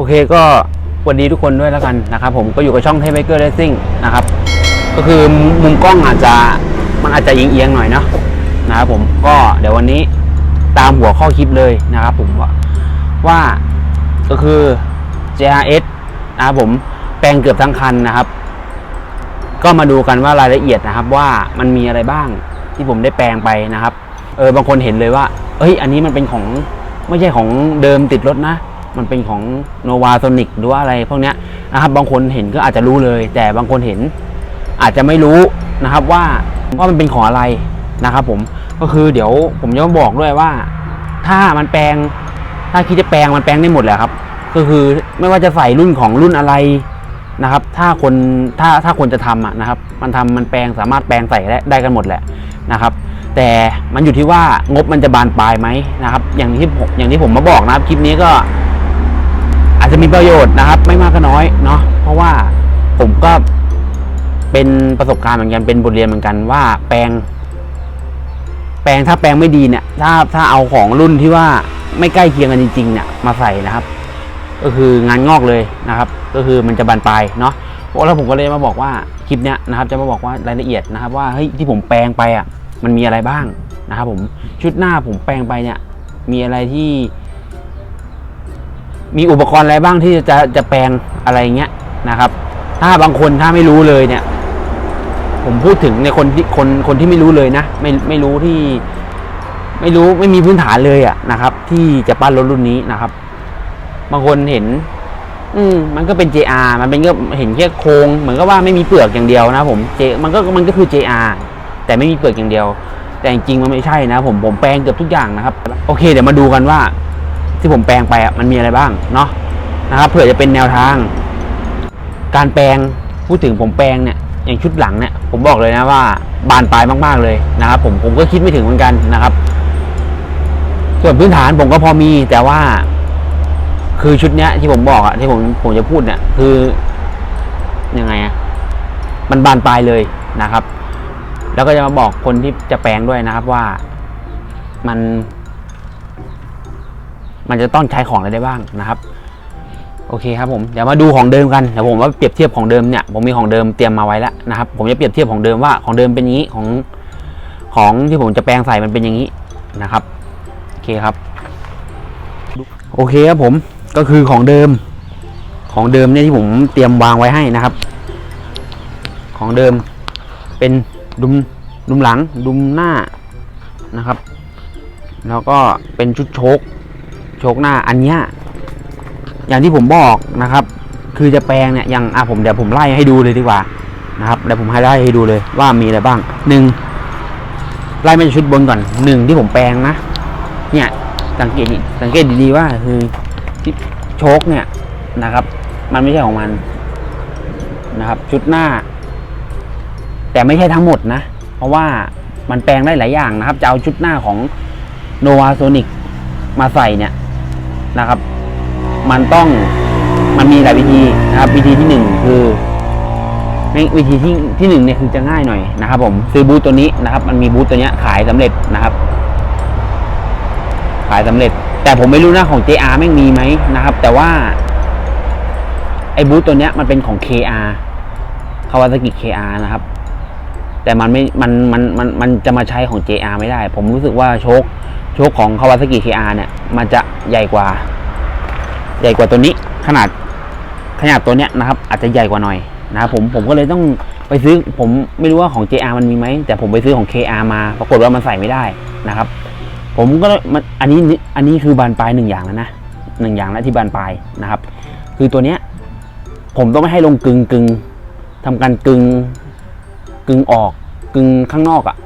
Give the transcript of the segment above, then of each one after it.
โอเคก็สวัสดีทุกคนด้วยแล้วกันนะครับผมก็อยู่กับช่องเทปเบเกอร์เรซิ่งนะครับ ก็คือมุมกล้องอาจจะมันอาจจะเอียงๆหน่อยเนาะนะครับผมก็เดี๋ยววันนี้ตามหัวข้อคลิปเลยนะครับผมว่าว่าก็คือ JRS นะครับผมแปลงเกือบทั้งคันนะครับ ก็มาดูกันว่ารายละเอียดนะครับ ว่ามันมีอะไรบ้างที่ผมได้แปลงไปนะครับเออบางคนเห็นเลยว่าเอ้ยอันนี้มันเป็นของไม่ใช่ของเดิมติดรถนะ มันเป็นของโนวาโ o นิกหรือว่าอะไรพวกนี้นะครับบางคนเห็นก็อาจจะรู้เลย แต่บางคนเห็นอาจจะไม่รู้นะครับว่าว่ามันเป็นของอะไรนะครับผมก็คือเดี๋ยวผมจะบอกด้วยว่า ถ้ามันแปลง ถ้าคิดจะแปลงมันแปลงได้หมดแหละครับ ก็คือไม่ว่าจะใส่รุ่นของรุ่นอะไรนะครับ ถ้าคนถ้าถ้าคนจะทำอะนะครับ มันทำมันแปลงสามารถแปลงใส่ได้ได้กันหมดแหละนะครับ แต่มันอยู่ที่ว่างบมันจะบานปลายไหมนะครับ อย่างที่ผมอย่างที่ผมมาบอกนะครับคลิปนี้ก็ จจะมีประโยชน์นะครับ ไม่มากก็น้อยเนาะเพราะว่าผมก็เป็นประสบการณ์เหมือนกันเป็นบทเรียนเหมือนกันว่าแปลง แปลงถ้าแปลงไม่ดีเนี่ย ถ้าถ้าเอาของรุ่นที่ว่าไม่ใกล้เคียงกันจริงๆเนี่ยมาใส่นะครับ ก็คืองานงอกเลยนะครับ ก็คือมันจะบานปลายเนาะเพราะแล้วผมก็เลยมาบอกว่าคลิปเนี้ยนะครับ จะมาบอกว่ารายละเอียดนะครับว่าเฮ้ยที่ผมแปลงไปอะมันมีอะไรบ้างนะครับผมชุดหน้าผมแปลงไปเนี่ย มีอะไรที่ มีอุปกรณ์อะไรบ้างที่จะจะแปลงอะไรเงี้ยนะครับ ถ้าบางคนถ้าไม่รู้เลยเนี่ย ผมพูดถึงในคนที่คนคนที่ไม่รู้เลยนะไม่ไม่รู้ที่ ไม่รู้ไม่มีพื้นฐานเลยอะนะครับ ที่จะปั้นรถรุ่นนี้นะครับ บางคนเห็น อืมมันก็เป็น JR มันเป็นก็เห็นแค่โครงเหมือนกับว่าไม่มีเปลือกอย่างเดียวนะผมเจมันก็มันก็คือ JR แต่ไม่มีเปลือกอย่างเดียว แต่จริงมันไม่ใช่นะ ผมผมแปลงเกือบทุกอย่างนะครับ โอเค เดี๋ยวมาดูกันว่า ที่ผมแปลงไปอะมันมีอะไรบ้างเนาะนะครับเผื่อจะเป็นแนวทาง การแปลงพูดถึงผมแปลงเนี่ยอย่างชุดหลังเนี่ยผมบอกเลยนะว่าบานปลายมากๆเลยนะครับ ผมผมก็คิดไม่ถึงเหมือนกันนะครับ ส่วนพื้นฐานผมก็พอมีแต่ว่า คือชุดเนี้ย ที่ผมบอกอะที่ผมผมจะพูดเนี่ย คือยังไงอะมันบานปลายเลยนะครับ แล้วก็จะมาบอกคนที่จะแปลงด้วยนะครับว่ามัน มันจะต้องใช้ของอะไรได้บ้างนะครับ โอเคครับผมเดี๋ยวมาดูของเดิมกันเดี๋ยวผมว่าเปรียบเทียบของเดิมเนี่ยผมมีของเดิมเตรียมมาไว้แล้วนะครับ ผมจะเปรียบเทียบของเดิมว่าของเดิมเป็นอย่างนี้ของของที่ผมจะแปลงใส่มันเป็นอย่างนี้นะครับโอเคครับ โอเคครับผมก็คือของเดิม ของเดิมเนี่ยที่ผมเตรียมวางไว้ให้นะครับ ของเดิมเป็นดุมดุมหลังดุมหน้านะครับ แล้วก็เป็นชุดโชค โชคหน้าอันเนี้ยอย่างที่ผมบอกนะครับ คือจะแปลงเนี่ยอย่างอะผมเดี๋ยวผมไล่ให้ดูเลยดีกว่านะครับเดี๋ยวผมให้ไล่ให้ดูเลยว่ามีอะไรบ้างหนึ่งไล่มาชุดบนก่อนหนึ่งที่ผมแปลงนะ เนี่ยสังเกตสังเกตดีๆว่าคือที่โชคเนี่ยนะครับ มันไม่ใช่ของมันนะครับ ชุดหน้า แต่ไม่ใช่ทั้งหมดนะ เพราะว่ามันแปลงได้หลายอย่างนะครับ จะเอาชุดหน้าของโนวาโ o นิกมาใส่เนี่ย นะครับ มันต้องมันมีหลายวิธีนะครับ วิธีที่หนึ่งคือวิธีที่ที่หนึ่งเนี่ยคือจะง่ายหน่อยนะครับ ผมซื้อบูธตัวนี้นะครับ มันมีบูธตัวเนี้ยขายสำเร็จนะครับ ขายสำเร็จ แต่ผมไม่รู้นะของ JR แม่งมีไหมนะครับ แต่ว่าไอ้บูธตัวเนี้ยมันเป็นของ KR คาวาซากิ KR นะครับ แต่มันไม่มันมันมันมันจะมาใช้ของ JR ไม่ได้ ผมรู้สึกว่าโชคโชคของ Kawasaki KR เนี่ย มันจะใหญ่กว่า ใหญ่กว่าตัวนี้ ขนาดขนาดตัวเนี้ยนะครับ อาจจะใหญ่กว่าหน่อยนะครับผมผมก็เลยต้องไปซื้อผมไม่รู้ว่าของ JR มันมีไหม แต่ผมไปซื้อของ KR มา ปรากฏว่ามันใส่ไม่ได้นะครับ ผมก็มันอันนี้อันนี้คือบานปลายหนึ่งอย่างแล้วนะหนึ่งอย่างแล้วที่บานปลายนะครับ คือตัวเนี้ยผมต้องไม่ให้ลงกึงกึงทำการกึง กึงออกกึงข้างนอกอะ่ะ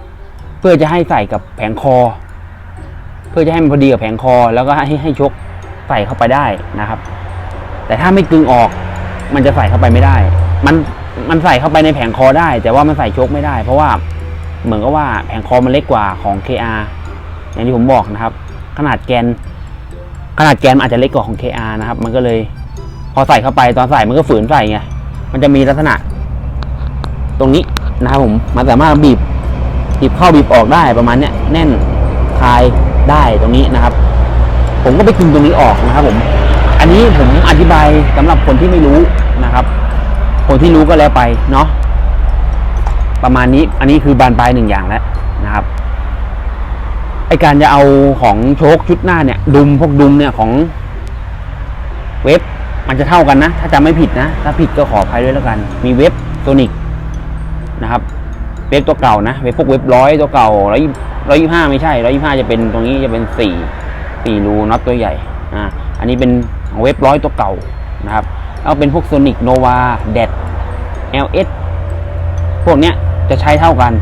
เพื่อจะให้ใส่กับแผงคอ เพื่อจะให้มันพอดีกับแผงคอ แล้วก็ให้ให้ชกใส่เข้าไปได้นะครับ แต่ถ้าไม่กึงออก มันจะใส่เข้าไปไม่ได้ มันมันใส่เข้าไปในแผงคอได้ แต่ว่ามันใส่ชกไม่ได้ เพราะว่าเหมือนกับว่าแผงคอมันเล็กกว่าของ KR อย่างที่ผมบอกนะครับ ขนาดแกน ขนาดแกนมันอาจจะเล็กกว่าของ KR นะครับ มันก็เลยพอใส่เข้าไปตอนใส่มันก็ฝืนใส่ไงมันจะมีลักษณะ ตรงนี้ นะครับผมมันสามารถบีบบีบเข้าบีบออกได้ประมาณเนี้ยแน่นคลายได้ตรงนี้นะครับ ผมก็ไปกึงตรงนี้ออกนะครับ ผม อันนี้ผมอธิบายสำหรับคนที่ไม่รู้นะครับ คนที่รู้ก็แล้วไปเนาะประมาณนี้อันนี้คือบานปลายหนึ่งอย่างแล้วนะครับไอการจะเอาของโชคชุดหน้าเนี่ย ดุมพวกดุมเนี่ยของเว็บมันจะเท่ากันนะ ถ้าจำไม่ผิดนะ ถ้าผิดก็ขออภัยด้วยแล้วกัน มีเว็บโซนิก นะครับเว็บตัวเก่านะเว็บพวกเว็บร้อยตัวเก่าร้อยร้อยยี่ห้าไม่ใช่ร้อยยี่ห้าจะเป็นตรงนี้จะเป็นสี่สี่รูน็อตตัวใหญ่อ่าอันนี้เป็นเว็บร้อยตัวเก่านะครับเอาเป็นพวกโซนิกโนวาเดด LS พวกเนี้ยจะใช้เท่ากัน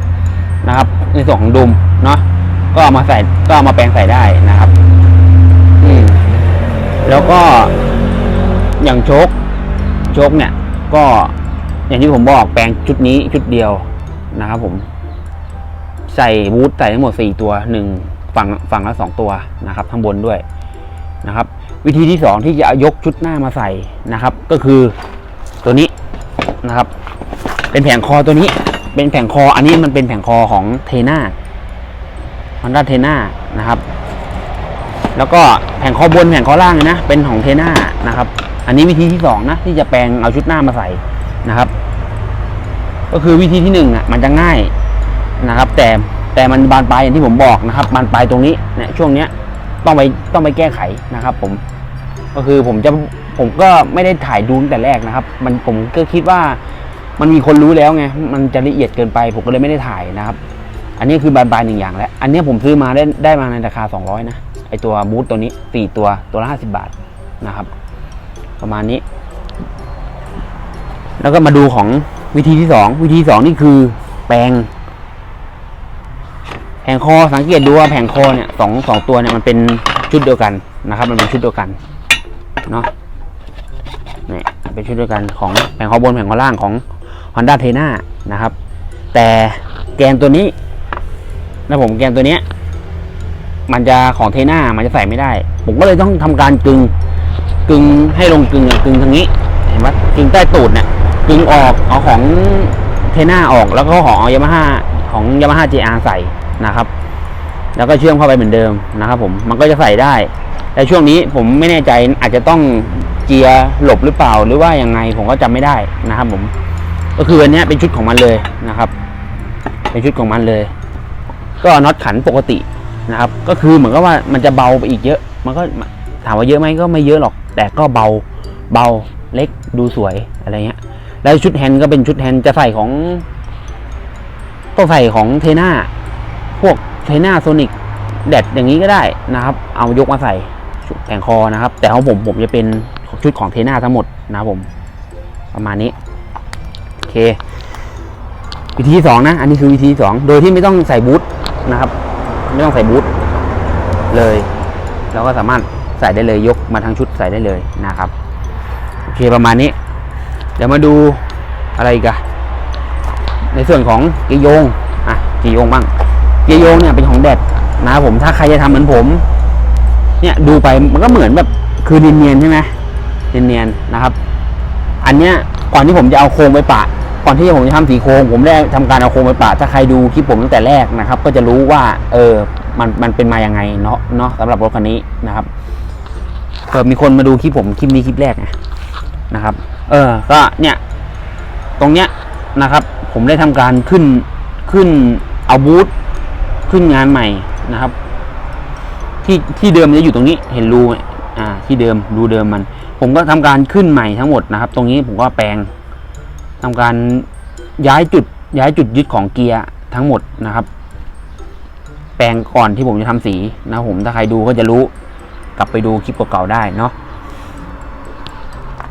นะครับ ในส่วนของดุมเนาะก็เอามาใส่ก็เอามาแปลงใส่ได้นะครับอืมแล้วก็อย่างโชคโชคเนี่ยก็ อย่างที่ผมบอกแปลงชุดนี้ชุดเดียวนะครับผม ใส่บูทใส่ทั้งหมดสี่ตัวหนึ่งฝั่งฝั่งละสองตัวนะครับข้างบนด้วยนะครับ วิธีที่สองที่จะยกชุดหน้ามาใส่นะครับ ก็คือตัวนี้นะครับ เป็นแผงคอตัวนี้ เป็นแผงคออันนี้มันเป็นแผงคอของเทน่าฮอนด้าเทน่านะครับ แล้วก็แผงคอบนแผงคอล่างเลยนะเป็นของเทน่านะครับ อันนี้วิธีที่สองนะที่จะแปลงเอาชุดหน้ามาใส่นะครับ ก็คือวิธีที่หนึ่งอะมันจะง่ายนะครับ แต่แต่มันบานปลายอย่างที่ผมบอกนะครับบานปลายตรงนี้เนี่ยช่วงเนี้ยต้องไปต้องไปแก้ไขนะครับ ผมก็คือผมจะผมก็ไม่ได้ถ่ายดูตั้งแต่แรกนะครับ มันผมก็คิดว่ามันมีคนรู้แล้วไงมันจะละเอียดเกินไป ผมก็เลยไม่ได้ถ่ายนะครับ อันนี้คือบานปลายหนึ่งอย่างแล้ว อันนี้ผมซื้อมาได้ได้มาในราคา 200 นะไอตัวบูทตัวนี้สี่ตัวตัวละ50 บาทนะครับ ประมาณนี้ แล้วก็มาดูของ วิธีที่สองวิธีสองนี่คือแปลงแผงคอสังเกตดูว่าแผงคอเนี่ยสองสองตัวเนี่ยมันเป็นชุดเดียวกันนะครับ มันเป็นชุดเดียวกันเนาะเนี่ยเป็นชุดเดียวกันของแผงคอบนแผงคอล่างของ Honda t e n a นะครับ แต่แกนตัวนี้นะผมแกนตัวเนี้ยมันจะของเทน่ามันจะใส่ไม่ได้ ผมก็เลยต้องทำการกึงกึงให้ลงกึงอะกึงทางนี้ เห็นไหมกึงใต้ตูดเนี่ย กึงออกเอาของเทน่าออกแล้วก็ของยามาฮ่าของยามาฮ่า JR ใส่นะครับ แล้วก็เชื่อมเข้าไปเหมือนเดิมนะครับ ผมมันก็จะใส่ได้ แต่ช่วงนี้ผมไม่แน่ใจอาจจะต้องเจียร์หลบหรือเปล่าหรือว่ายังไงผมก็จำไม่ได้นะครับ ผม ก็คืออันนี้เป็นชุดของมันเลยนะครับ เป็นชุดของมันเลย ก็น็อตขันปกตินะครับ ก็คือเหมือนกับว่ามันจะเบาไปอีกเยอะ มันก็ถามว่าเยอะไหมก็ไม่เยอะหรอก แต่ก็เบาเบาเล็กดูสวยอะไรเงี้ย แล้วชุดแฮนด์ก็เป็นชุดแฮนด์จะใส่ของต้องใส่ของเทน่าพวกเทน่าโซนิกแดดอย่างนี้ก็ได้นะครับ เอายกมาใส่ชุดแผงคอนะครับ แต่ของผมผมจะเป็นชุดของเทน่าทั้งหมดนะครับผม ประมาณนี้โอเค วิธีสองนะ อันนี้คือวิธีสองโดยที่ไม่ต้องใส่บูทนะครับ ไม่ต้องใส่บูทเลยเราก็สามารถใส่ได้เลยยกมาทั้งชุดใส่ได้เลยนะครับโอเคประมาณนี้ เดี๋ยวมาดูอะไรกอะในส่วนของเกียร์โยงอะเกียร์โยงบ้างเกียร์โยงเนี่ยเป็นของแดดนะครับผมถ้าใครจะทำเหมือนผม เนี่ยดูไปมันก็เหมือนแบบคือเนียนๆใช่ไหมเนียนๆนะครับ อันเนี้ยก่อนที่ผมจะเอาโครงไปปะก่อนที่ผมจะทำสีโครงผมได้ทำการเอาโครงไปปะถ้าใครดูคลิปผมตั้งแต่แรกนะครับ ก็จะรู้ว่าเออมันมันเป็นมายังไงเนาะเนาะสำหรับรถคันนี้นะครับเผื่อมีคนมาดูคลิปผมคลิปนี้คลิปแรกนะครับ เออ ก็เนี่ย ตรงเนี้ยนะครับ ผมได้ทำการขึ้นขึ้นเอาบูธขึ้นงานใหม่นะครับ ที่ที่เดิมจะอยู่ตรงนี้เห็นรูอ่า ที่เดิมรูเดิมมัน ผมก็ทำการขึ้นใหม่ทั้งหมดนะครับ ตรงนี้ผมก็แปลงทำการย้ายจุดย้ายจุดยึดของเกียร์ทั้งหมดนะครับ แปลงก่อนที่ผมจะทำสีนะผมถ้าใครดูก็จะรู้ กลับไปดูคลิปเก่าๆได้เนาะ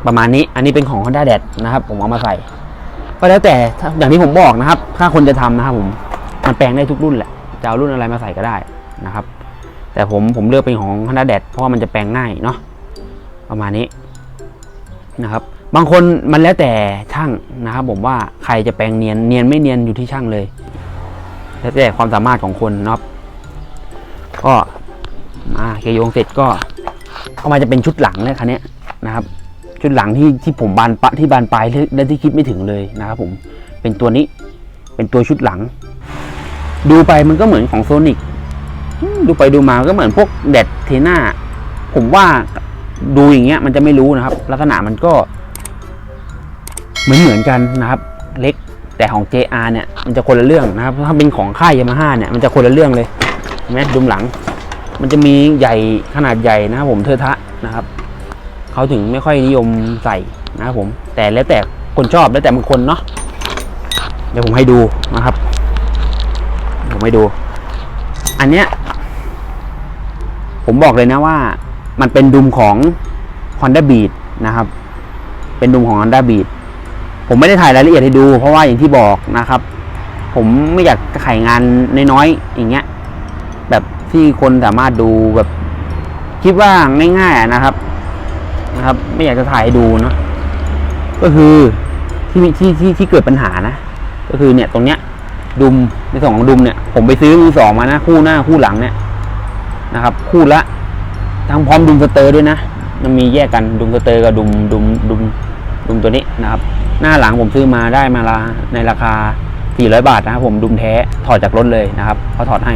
ประมาณนี้อันนี้เป็นของ Honda d a d นะครับผมเอามาใส่ ก็แล้วแต่อย่างที่ผมบอกนะครับ ถ้าคนจะทำนะครับผมมันแปลงได้ทุกรุ่นแหละจะเอารุ่นอะไรมาใส่ก็ได้นะครับ แต่ผมผมเลือกเป็นของ Honda d a d เพราะว่ามันจะแปลงง่ายเนาะประมาณนี้นะครับบางคนมันแล้วแต่ช่างนะครับผมว่าใครจะแปลงเนียนเนียนไม่เนียนอยู่ที่ช่างเลย แล้วแต่ความสามารถของคนเนาะก็มาเกยโยงเสร็จก็เอามาจะเป็นชุดหลังเลยคันนี้นะครับ ชุดหลังที่ที่ผมบานปะที่บานปลายและที่คิดไม่ถึงเลยนะครับผมเป็นตัวนี้เป็นตัวชุดหลัง ดูไปมันก็เหมือนของโซนิกดูไปดูมาก็เหมือนพวกแดดเทน่าผมว่าดูอย่างเงี้ยมันจะไม่รู้นะครับ ลักษณะมันก็ เหมือนเหมือนกันนะครับ เล็กแต่ของ JR เนี่ยมันจะคนละเรื่องนะครับ ถ้าเป็นของค่ายยามาฮ่าเนี่ยมันจะคนละเรื่องเลยเห็นไหมดุมหลัง มันจะมีใหญ่ขนาดใหญ่นะครับผมเทอทะนะครับ เขาถึงไม่ค่อยนิยมใส่นะครับผม แต่แล้วแต่คนชอบแล้วแต่บางคนเนาะเดี๋ยวผมให้ดูนะครับ ผมให้ดู อันเนี้ย ผมบอกเลยนะว่า มันเป็นดุมของ Honda Beat นะครับ เป็นดุมของ Honda Beat ผมไม่ได้ถ่ายรายละเอียดให้ดู เพราะว่าอย่างที่บอกนะครับ ผมไม่อยากขายงานน้อยๆอย่างเงี้ย แบบที่คนสามารถดูแบบคิดว่าง่ายๆนะครับ นะครับ ไม่อยากจะถ่ายให้ดูเนาะก็คือที่ที่ที่ที่เกิดปัญหานะ ก็คือเนี่ยตรงเนี้ย ดุมในส่วนของดุมเนี่ย ผมไปซื้อมือสองมานะ คู่หน้าคู่หลังเนี่ยนะครับ คู่ละทั้งพร้อมดุมสเตอร์ด้วยนะมันมีแยกกันดุมสเตอร์กับดุมดุมดุมดุมตัวนี้นะครับ หน้าหลังผมซื้อมาได้มาละในราคา 400 บาทนะครับผมดุมแท้ถอดจากรถเลยนะครับเขาถอดให้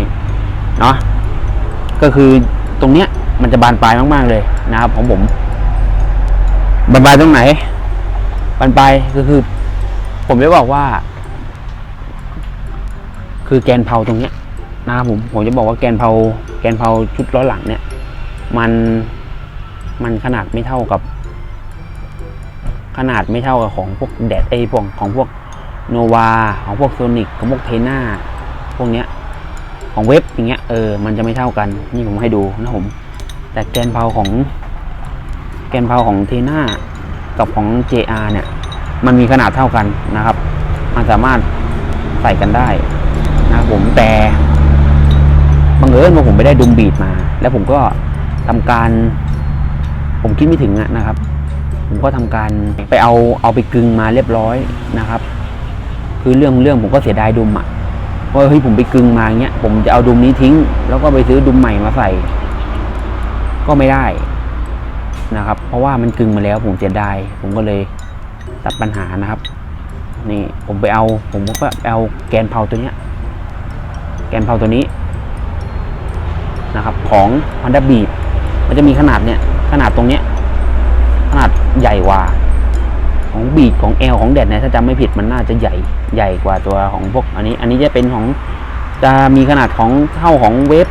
เนาะก็คือตรงเนี้ยมันจะบานปลายมาก ๆ เลยนะครับของผม บานปลายตรงไหนบานปลายก็คือ ผมจะบอกว่า คือแกนเพาตรงเนี้ยนะครับผมผมจะบอกว่าแกนเพาแกนเพาชุดล้อหลังเนี่ย มันมันขนาดไม่เท่ากับ ขนาดไม่เท่ากับของพวกแดดไอพวกของพวกโนวาของพวกโซนิกของพวกเทน่าพวกเนี้ย ของเว็บอย่างเงี้ยเออมันจะไม่เท่ากัน นี่ผมให้ดูนะผม แต่แกนเพาของ แกนเพาของเทน่ากับของ JR เนี่ย มันมีขนาดเท่ากันนะครับ มันสามารถใส่กันได้นะครับผมแต่บังเอิญว่าผมไปได้ดุมบีดมา แล้วผมก็ทำการ ผมคิดไม่ถึงนะครับ ผมก็ทำการไปเอาเอาไปกึงมาเรียบร้อยนะครับ คือเรื่องเรื่องผมก็เสียดายดุมอะว่าเฮ้ยผมไปกึงมาเงี้ยผมจะเอาดุมนี้ทิ้ง แล้วก็ไปซื้อดุมใหม่มาใส่ ก็ไม่ได้ นะครับ เพราะว่ามันกึงมาแล้วผมเสียดายผมก็เลยตัดปัญหานะครับ นี่ผมไปเอา ผมก็ไปเอาแกนเพาตัวเนี้ย แกนเพาตัวนี้นะครับ ของ Honda Beat มันจะมีขนาดเนี้ยขนาดตรงเนี้ยขนาดใหญ่กว่าของบีดของแอลของแดดเนี่ยถ้าจำไม่ผิดมันน่าจะใหญ่ใหญ่กว่าตัวของพวก อันนี้ อันนี้จะเป็นของจะมีขนาดของเท่าของเวฟ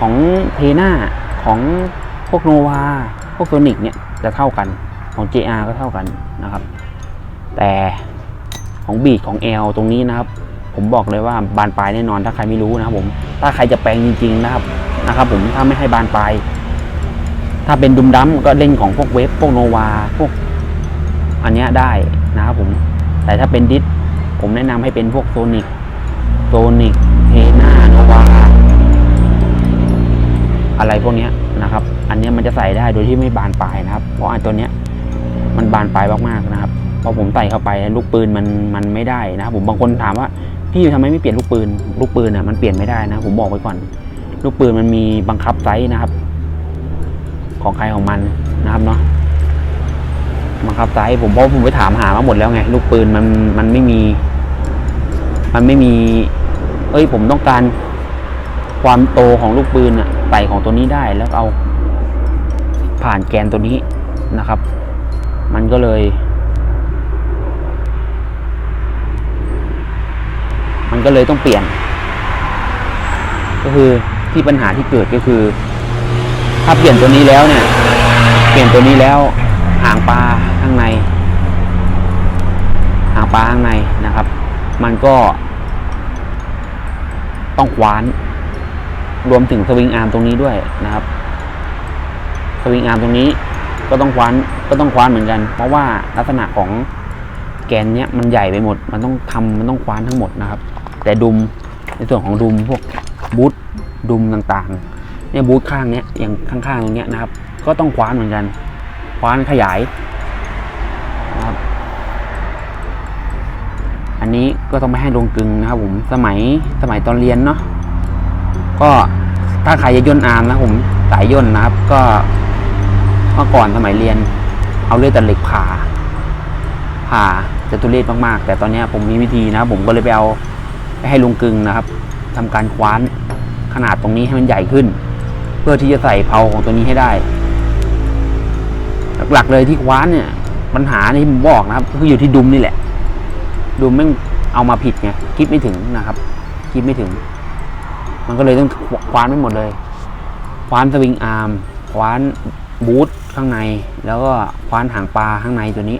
ของเทน่าของพวกโนวา วกโซนิกเนี่ยจะเท่ากันของ JR ก็เท่ากันนะครับ แต่ของบีดของแอลตรงนี้นะครับ ผมบอกเลยว่าบานปลายแน่นอนถ้าใครไม่รู้นะครับผมถ้าใครจะแปลงจริง ๆ นะครับนะครับ ผมถ้าไม่ให้บานปลายถ้าเป็นดุมดั้มก็เล่นของพวกเวฟพวกโนวาพวกอันเนี้ยได้นะครับผมแต่ถ้าเป็นดิสผมแนะนำให้เป็นพวกโซนิกโซนิกเทนาโนวาอะไรพวกเนี้ย นะครับ อันนี้มันจะใส่ได้โดยที่ไม่บานปลายนะครับ เพราะอันตัวเนี้ยมันบานปลายมากๆนะครับพอผมใส่เข้าไปลูกปืนมันมันไม่ได้นะครับผมบางคนถามว่าพี่ทำไมไม่เปลี่ยนลูกปืน ลูกปืนอะมันเปลี่ยนไม่ได้นะ ผมบอกไว้ก่อน ลูกปืนมันมีบังคับไซส์นะครับ ของใครของมันนะครับเนาะบังคับไซส์ผมเพราะผมไปถามหามาหมดแล้วไง ลูกปืนมันมันไม่มี มันไม่มี เอ้ยผมต้องการความโตของลูกปืนอะ ส่ของตัวนี้ได้แล้วเอาผ่านแกนตัวนี้นะครับ มันก็เลยมันก็เลยต้องเปลี่ยน ก็คือที่ปัญหาที่เกิดก็คือ ถ้าเปลี่ยนตัวนี้แล้วเนี่ย เปลี่ยนตัวนี้แล้วหางปลาข้างใน หางปลาข้างในนะครับ มันก็ต้องคว้าน รวมถึงสวิงอาร์มตรงนี้ด้วยนะครับสวิงอาร์มตรงนี้ก็ต้องคว้านก็ต้องคว้านเหมือนกัน เพราะว่าลักษณะของแกนเนี้ยมันใหญ่ไปหมด มันต้องทำมันต้องคว้านทั้งหมดนะครับ แต่ดุมในส่วนของดุมพวกบูทดุมต่างๆเนี่ยบูธข้างเนี้ยอย่างข้างๆตรงเนี้ยนะครับ ก็ต้องคว้านเหมือนกัน คว้านขยายนะครับอันนี้ก็ต้องไม่ให้ลงกึงนะครับผมสมัยสมัยตอนเรียนเนาะ ก็ถ้าใครจะย่นอาร์มนะผมสายย่นนะครับ ก็เมื่อก่อนสมัยเรียน เอาเลือดตัดเหล็กผ่าผ่าจะทุเรศมากๆ แต่ตอนนี้ผมมีวิธีนะผมก็เลยไปเอาไปให้ลุงกึงนะครับทำการคว้านขนาดตรงนี้ให้มันใหญ่ขึ้น เพื่อที่จะใส่เพาของตัวนี้ให้ได้ หลักๆเลยที่คว้านเนี่ย ปัญหาที่ผมบอกนะครับก็คืออยู่ที่ดุมนี่แหละ ดุมแม่งเอามาผิดไงคิดไม่ถึงนะครับ คิดไม่ถึง มันก็เลยต้องคว้านไม่หมดเลย คว้านสวิงอาร์ม คว้านบูทข้างใน แล้วก็คว้านหางปลาข้างในตัวนี้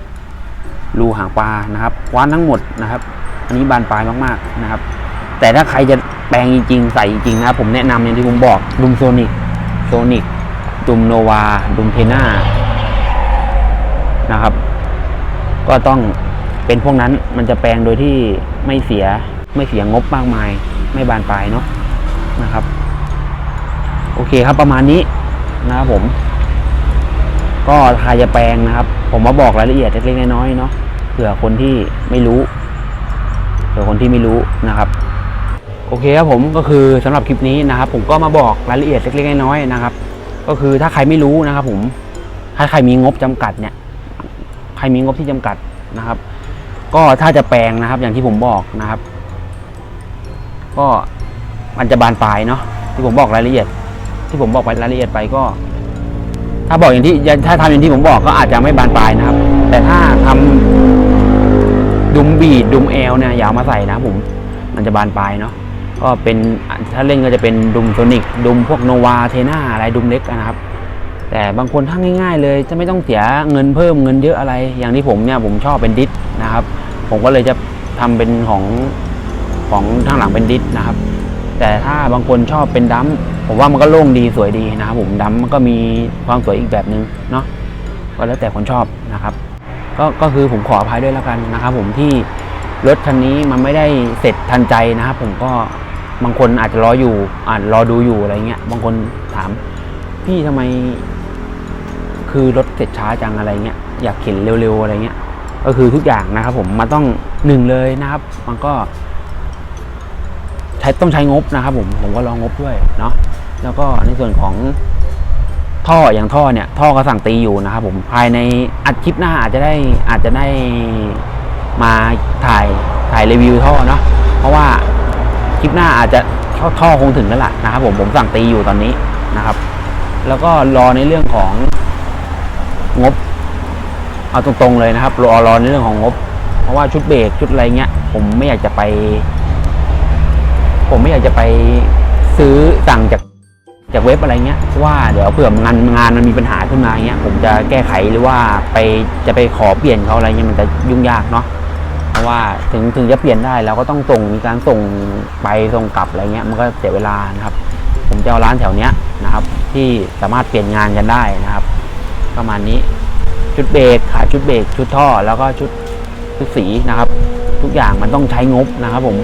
รูหางปลานะครับ คว้านทั้งหมดนะครับ อันนี้บานปลายมากๆนะครับ แต่ถ้าใครจะแปลงจริงๆ ใส่จริงๆนะครับ ผมแนะนำอย่างที่ผมบอกดุมโซนิกโซนิกดุมโนวาดุมเทน่านะครับ ก็ต้องเป็นพวกนั้นมันจะแปลงโดยที่ไม่เสียไม่เสียงบมากมาย ไม่บานปลายเนาะ นะครับ โอเคครับประมาณนี้นะครับผม ก็ใครจะแปลงนะครับ ผมมาบอกรายละเอียดเล็กๆน้อยๆเนาะเผื่อคนที่ไม่รู้เผื่อคนที่ไม่รู้นะครับ โอเคครับผมก็คือสำหรับคลิปนี้นะครับ ผมก็มาบอกรายละเอียดเล็กๆน้อยๆนะครับ ก็คือถ้าใครไม่รู้นะครับ ผมถ้าใครมีงบจำกัดเนี่ยใครมีงบที่จำกัดนะครับ ก็ถ้าจะแปลงนะครับ อย่างที่ผมบอกนะครับ ก็ มันจะบานปลายเนาะที่ผมบอกรายละเอียด ที่ผมบอกไปรายละเอียดไปก็ ถ้าบอกอย่างที่ถ้าทำอย่างที่ผมบอกก็อาจจะไม่บานปลายนะครับ แต่ถ้าทำดุมบีดดุมเอลเนี่ยยาวมาใส่นะผม มันจะบานปลายเนาะก็เป็นถ้าเล่นก็จะเป็นดุมโซนิกดุมพวกโนวาเทน่าอะไรดุมเล็กนะครับ แต่บางคนถ้าง่าย ๆ เลยจะไม่ต้องเสียเงินเพิ่มเงินเยอะอะไร อย่างที่ผมเนี่ยผมชอบเป็นดิสนะครับ ผมก็เลยจะทำเป็นของของข้างหลังเป็นดิสนะครับ แต่ถ้าบางคนชอบเป็นดัมผมว่ามันก็โล่งดีสวยดีนะครับผมดัมมันก็มีความสวยอีกแบบนึงเนาะก็แล้วแต่คนชอบนะครับก็ก็คือผมขออภัยด้วยแล้วกันนะครับผมที่รถคันนี้มันไม่ได้เสร็จทันใจนะครับผมก็บางคนอาจจะรออยู่อาจรอดูอยู่อะไรเงี้ยบางคนถาม พี่ทำไม คือรถเสร็จช้าจังอะไรเงี้ยอยากเข็นเร็วๆอะไรเงี้ย ก็คือทุกอย่างนะครับ ผมมันต้องหนึ่งเลยนะครับ มันก็ ต้องใช้งบนะครับผมผมก็ลองงบด้วยเนาะแล้วก็ในส่วนของท่ออย่างท่อเนี่ย ท่อก็สั่งตีอยู่นะครับผมภายในอัดคลิปหน้าอาจจะได้อาจจะได้มาถ่ายถ่ายรีวิวท่อเนาะเพราะว่าคลิปหน้าอาจจะท่อท่อคงถึงแล้วล่ะนะครับผมผมสั่งตีอยู่ตอนนี้นะครับ แล้วก็รอในเรื่องของงบ เอาตรงๆเลยนะครับรอรอในเรื่องของงบ เพราะว่าชุดเบรกชุดอะไรเงี้ย ผมไม่อยากจะไป ผมไม่อยากจะไปซื้อสั่งจากจากเว็บอะไรเงี้ยว่าเดี๋ยวเผื่องานงานมันมีปัญหาขึ้นมาเงี้ยผมจะแก้ไขหรือว่าไปจะไปขอเปลี่ยนเขาอะไรเงี้ยมันจะยุ่งยากเนาะเพราะว่าถึงถึงจะเปลี่ยนได้เราก็ต้องส่งมีการส่งไปส่งกลับอะไรเงี้ยมันก็เสียเวลานะครับ ผมจะเอาร้านแถวเนี้ยนะครับ ที่สามารถเปลี่ยนงานกันได้นะครับ ประมาณนี้ชุดเบรกขาชุดเบรกชุดท่อแล้วก็ชุดชุดสีนะครับ ทุกอย่างมันต้องใช้งบนะครับผม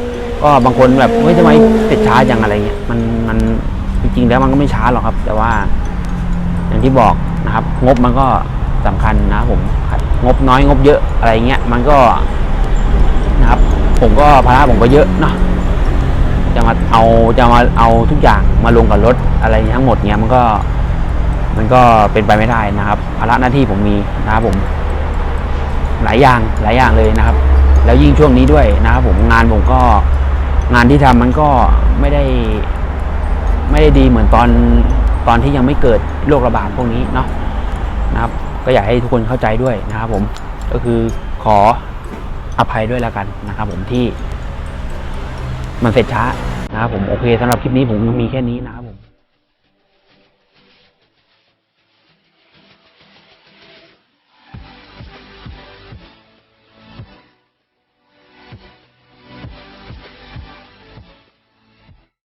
ก็บางคนแบบเฮ้ยทำไมติดช้าจังอะไรเงี้ยมันมันจริงๆแล้วมันก็ไม่ช้าหรอกครับ แต่ว่าอย่างที่บอกนะครับ งบมันก็สำคัญนะผมงบน้อยงบเยอะอะไรเงี้ยมันก็นะครับ ผมก็ภาระผมก็เยอะเนาะจะมาเอาจะมาเอาทุกอย่างมาลงกับรถอะไรทั้งหมดเงี้ยมันก็ มันก็เป็นไปไม่ได้นะครับภาระหน้าที่ผมมีนะครับผม หลายอย่างหลายอย่างเลยนะครับ แล้วยิ่งช่วงนี้ด้วยนะครับผมงานผมก็ งานที่ทำมันก็ไม่ได้ไม่ได้ดีเหมือนตอนตอนที่ยังไม่เกิดโรคระบาดพวกนี้เนาะนะครับ ก็อยากให้ทุกคนเข้าใจด้วยนะครับผมก็คือขออภัยด้วยแล้วกันนะครับ ผมที่มันเสร็จช้านะครับผมโอเคสำหรับคลิปนี้ผมมีแค่นี้นะครับ